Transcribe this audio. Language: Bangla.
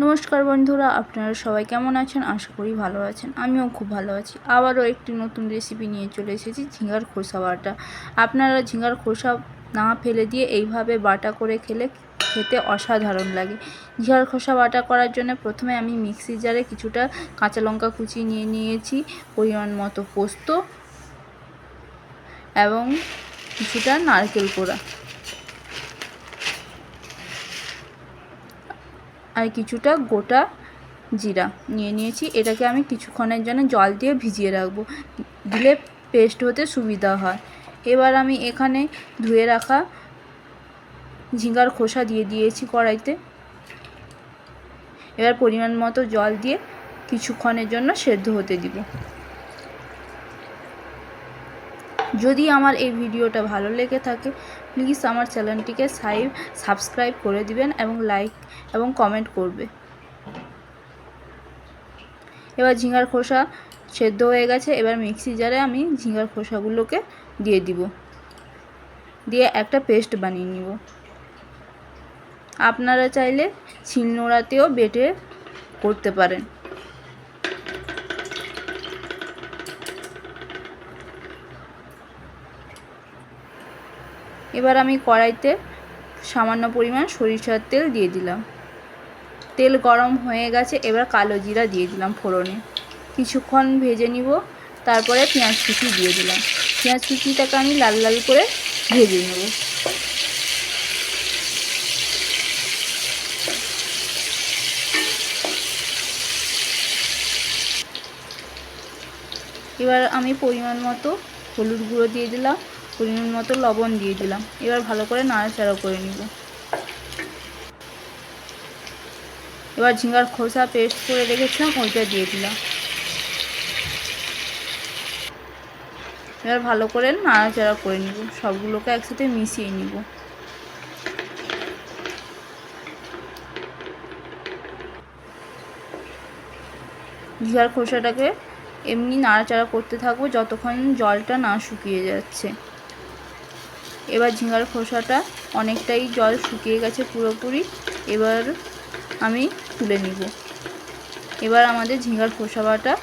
নমস্কার বন্ধুরা, আপনারা সবাই কেমন আছেন? আশা করি ভালো আছেন। আমিও খুব ভালো আছি। আবারও একটি নতুন রেসিপি নিয়ে চলে এসেছি, ঝিঙ্গার খোসা বাটা। আপনারা ঝিঙ্গার খোসা না ফেলে দিয়ে এইভাবে বাটা করে খেলে খেতে অসাধারণ লাগে। ঝিঙ্গার খোসা বাটা করার জন্য প্রথমে আমি মিক্সি জারে কিছুটা কাঁচা লঙ্কা কুচি নিয়ে নিয়েছি, পরিমাণ মতো পোস্ত এবং কিছুটা নারকেল কোড়া। আর কিছুটা গোটা জিরা নিয়ে নিয়েছি। এটাকে আমি কিছুক্ষণের জন্য জল দিয়ে ভিজিয়ে রাখব। দিলে পেস্ট হতে সুবিধা হয়। এবার আমি এখানে ধুয়ে রাখা ঝিঙ্গার খোসা দিয়ে দিয়েছি কড়াইতে। এবার পরিমাণ মতো জল দিয়ে কিছুক্ষণের জন্য সেদ্ধ হতে দিব। যদি আমার এই ভিডিওটা ভালো লেগে থাকে প্লিজ আমার চ্যানেলটিকে সাইব সাবস্ক্রাইব করে দিবেন এবং লাইক এবং কমেন্ট করবে। এবার ঝিঙ্গার খোসা সেদ্ধ হয়ে গেছে, এবার মিক্সি জারে আমি ঝিঙ্গার খোসাগুলোকে দিয়ে দিব। দিয়ে একটা পেস্ট বানিয়ে নিব। আপনারা চাইলে শিলনোড়াতেও বেটে করতে পারেন। এবার আমি কড়াইতে সামান্য পরিমাণ সরিষার তেল দিয়ে দিলাম। তেল গরম হয়ে গেছে, এবার কালো জিরা দিয়ে দিলাম ফোড়নে। কিছুক্ষণ ভেজে নিব, তারপরে পেঁয়াজ কুচি দিয়ে দিলাম। পেঁয়াজ কুচিটাকে আমি লাল লাল করে ভেজে নেব। এবার আমি পরিমাণ মতো হলুদ গুঁড়ো দিয়ে দিলাম। পরিমাণ মতো লবণ দিয়ে দিলাম। এবার ভালো করে নাড়াচাড়া করে নিব। এবার ঝিঙ্গার খোসা পেস্ট করে রেখেছিলাম, ওইটা দিয়ে দিলাম। এবার ভালো করে নাড়াচাড়া করে নিব। সবগুলোকে একসাথে মিশিয়ে নিব। ঝিঙ্গার খোসাটাকে এমনি নাড়াচাড়া করতে থাকব, যতক্ষণ জলটা না শুকিয়ে যাচ্ছে। এবার ঝিঙ্গার খোসাটা অনেকটাই জল শুকিয়ে গেছে পুরোপুরি। এবার আমি তুলে নিব। এবার আমাদের ঝিঙ্গার খোসা বাটা